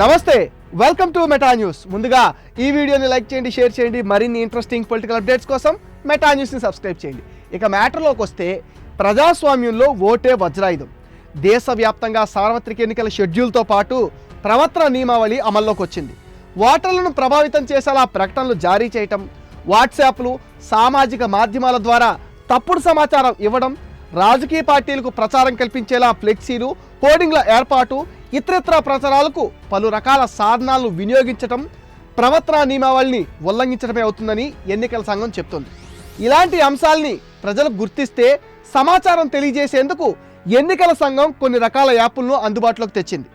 నమస్తే welcome to meta news ముందుగా ఈ వీడియోని లైక్ చేయండి షేర్ చేయండి మరిన్ని ఇంట్రెస్టింగ్ పొలిటికల్ అప్డేట్స్ కోసం మెటా న్యూస్ని సబ్స్క్రైబ్ చేయండి. ఇక మ్యాటర్లోకి వస్తే ప్రజాస్వామ్యంలో ఓటే వజ్రాయుధం. దేశవ్యాప్తంగా సార్వత్రిక ఎన్నికల షెడ్యూల్తో పాటు ప్రవర్తన నియమావళి అమల్లోకి వచ్చింది. ఓటర్లను ప్రభావితం చేసేలా ప్రకటనలు జారీ చేయటం వాట్సాప్లు సామాజిక మాధ్యమాల ద్వారా తప్పుడు సమాచారం ఇవ్వడం రాజకీయ పార్టీలకు ప్రచారం కల్పించేలా ఫ్లెక్సీలు హోర్డింగ్ల ఏర్పాటు ఇతరత్ర ప్రచారాలకు పలు రకాల సాధనాలను వినియోగించటం ప్రవర్తన నియమావళిని ఉల్లంఘించడమే అవుతుందని ఎన్నికల సంఘం చెప్తోంది. ఇలాంటి అంశాల్ని ప్రజలు గుర్తిస్తే సమాచారం తెలియజేసేందుకు ఎన్నికల సంఘం కొన్ని రకాల యాప్లను అందుబాటులోకి తెచ్చింది.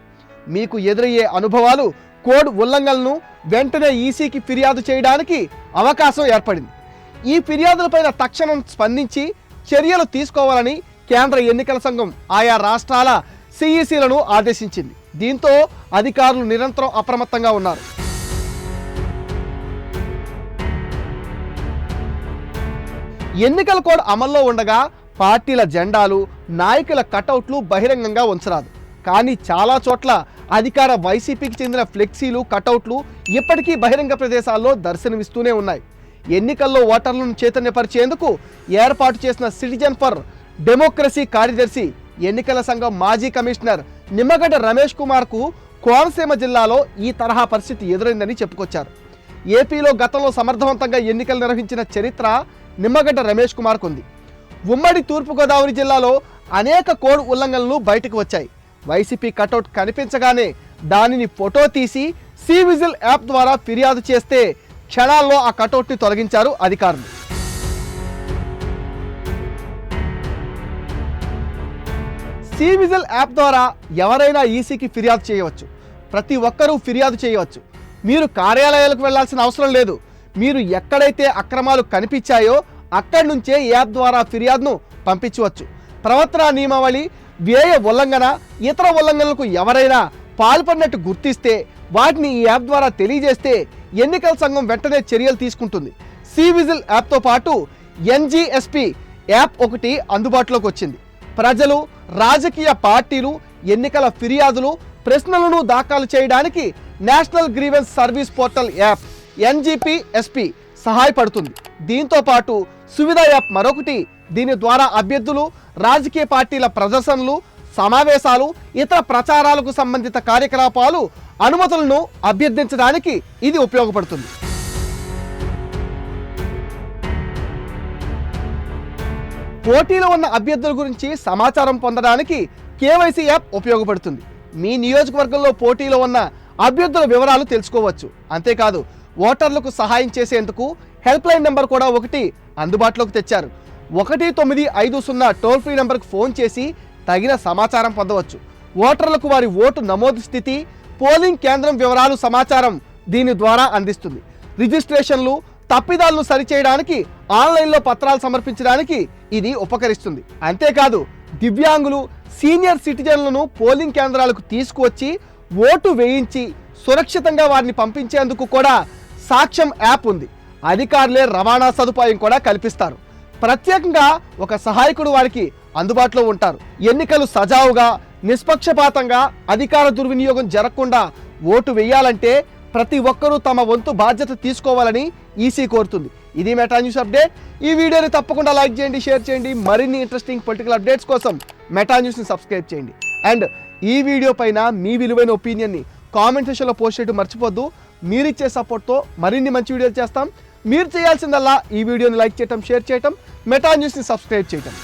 మీకు ఎదురయ్యే అనుభవాలు కోడ్ ఉల్లంఘనలను వెంటనే ఈసీకి ఫిర్యాదు చేయడానికి అవకాశం ఏర్పడింది. ఈ ఫిర్యాదులపైన తక్షణం స్పందించి చర్యలు తీసుకోవాలని కేంద్ర ఎన్నికల సంఘం ఆయా రాష్ట్రాల సిఈసీలను ఆదేశించింది. దీంతో అధికారులు నిరంతరం అప్రమత్తంగా ఉన్నారు. ఎన్నికల కోడ్ అమల్లో ఉండగా పార్టీల జెండాలు నాయకుల కటౌట్లు బహిరంగంగా ఉంచరాదు. కానీ చాలా చోట్ల అధికార వైసీపీకి చెందిన ఫ్లెక్సీలు కటౌట్లు ఇప్పటికీ బహిరంగ ప్రదేశాల్లో దర్శనమిస్తూనే ఉన్నాయి. ఎన్నికల్లో ఓటర్లను చైతన్యపరిచేందుకు ఏర్పాటు చేసిన సిటిజన్ ఫర్ డెమోక్రసీ కార్యదర్శి ఎన్నికల సంఘం మాజీ కమిషనర్ నిమ్మగడ్డ రమేష్ కుమార్కు కోనసీమ జిల్లాలో ఈ తరహా పరిస్థితి ఎదురైందని చెప్పుకొచ్చారు. ఏపీలో గతంలో సమర్థవంతంగా ఎన్నికలు నిర్వహించిన చరిత్ర నిమ్మగడ్డ రమేష్ కుమార్కు ఉంది ఉమ్మడి తూర్పుగోదావరి జిల్లాలో అనేక కోడ్ ఉల్లంఘనలు బయటకు వచ్చాయి. వైసీపీ కటౌట్ కనిపించగానే దానిని ఫోటో తీసి సి విజిల్ యాప్ ద్వారా ఫిర్యాదు చేస్తే క్షణాల్లో ఆ కటౌట్ని తొలగించారు అధికారులు. సివిజిల్ యాప్ ద్వారా ఎవరైనా ఈసీకి ఫిర్యాదు చేయవచ్చు. ప్రతి ఒక్కరూ ఫిర్యాదు చేయవచ్చు. మీరు కార్యాలయాలకు వెళ్ళాల్సిన అవసరం లేదు. మీరు ఎక్కడైతే అక్రమాలు కనిపించాయో అక్కడి నుంచే యాప్ ద్వారా ఫిర్యాదును పంపించవచ్చు. ప్రవర్తన నియమావళి వ్యయ ఉల్లంఘన ఇతర ఉల్లంఘనలకు ఎవరైనా పాల్పడినట్టు గుర్తిస్తే వాటిని ఈ యాప్ ద్వారా తెలియజేస్తే ఎన్నికల సంఘం వెంటనే చర్యలు తీసుకుంటుంది. సి విజిల్ యాప్తో పాటు ఎన్జిఎస్పి యాప్ ఒకటి అందుబాటులోకి వచ్చింది. ప్రజలు రాజకీయ పార్టీలు ఎన్నికల ఫిర్యాదులు ప్రశ్నలను దాఖలు చేయడానికి national grievance service portal app NGPSP సహాయపడుతుంది. దీంతో పాటు సువిధ యాప్ మరొకటి దీని ద్వారా అభ్యర్థులు రాజకీయ పార్టీల ప్రదర్శనలు సమావేశాలు ఇతర ప్రచారాలకు సంబంధిత కార్యకలాపాలు అనుమతులను అభ్యర్థించడానికి ఇది ఉపయోగపడుతుంది. పోటీలో ఉన్న అభ్యర్థుల గురించి సమాచారం పొందడానికి కేవైసీ యాప్ ఉపయోగపడుతుంది. మీ నియోజకవర్గంలో పోటీలో ఉన్న అభ్యర్థుల వివరాలు తెలుసుకోవచ్చు. అంతేకాదు ఓటర్లకు సహాయం చేసేందుకు హెల్ప్ లైన్ నెంబర్ కూడా ఒకటి అందుబాటులోకి తెచ్చారు. ఒకటి తొమ్మిది ఐదు సున్నా టోల్ ఫ్రీ నెంబర్కు ఫోన్ చేసి తగిన సమాచారం పొందవచ్చు. ఓటర్లకు వారి ఓటు నమోదు స్థితి పోలింగ్ కేంద్రం వివరాలు సమాచారం దీని ద్వారా అందిస్తుంది. రిజిస్ట్రేషన్లు తప్పిదాలను సరిచేయడానికి ఆన్లైన్లో పత్రాలు సమర్పించడానికి ఇది ఉపకరిస్తుంది. అంతేకాదు దివ్యాంగులు సీనియర్ సిటిజన్లను పోలింగ్ కేంద్రాలకు తీసుకువచ్చి ఓటు వేయించి సురక్షితంగా వారిని పంపించేందుకు కూడా సాక్ష్యం యాప్ ఉంది. అధికారులే రవాణా సదుపాయం కూడా కల్పిస్తారు. ప్రత్యేకంగా ఒక సహాయకుడు వారికి అందుబాటులో ఉంటారు. ఎన్నికలు సజావుగా నిష్పక్షపాతంగా అధికార దుర్వినియోగం జరగకుండా ఓటు వేయాలంటే ప్రతి ఒక్కరూ తమ వంతు బాధ్యత తీసుకోవాలని ఈసీ కోరుతుంది. ఇది మెటా న్యూస్ అప్డేట్ ఈ వీడియోని తప్పకుండా లైక్ చేయండి షేర్ చేయండి. మరిన్ని ఇంట్రెస్టింగ్ పొలిటికల్ అప్డేట్స్ కోసం మెటా న్యూస్ని సబ్స్క్రైబ్ చేయండి. అండ్ ఈ వీడియో పైన మీ విలువైన ఒపీనియన్ని కామెంట్ సెషన్లో పోస్ట్ చేయడం మర్చిపోద్దు మీరిచ్చే సపోర్ట్తో మరిన్ని మంచి వీడియోలు చేస్తాం. మీరు చేయాల్సిందల్లా ఈ వీడియోని లైక్ చేయటం షేర్ చేయటం మెటా న్యూస్ని సబ్స్క్రైబ్ చేయటం.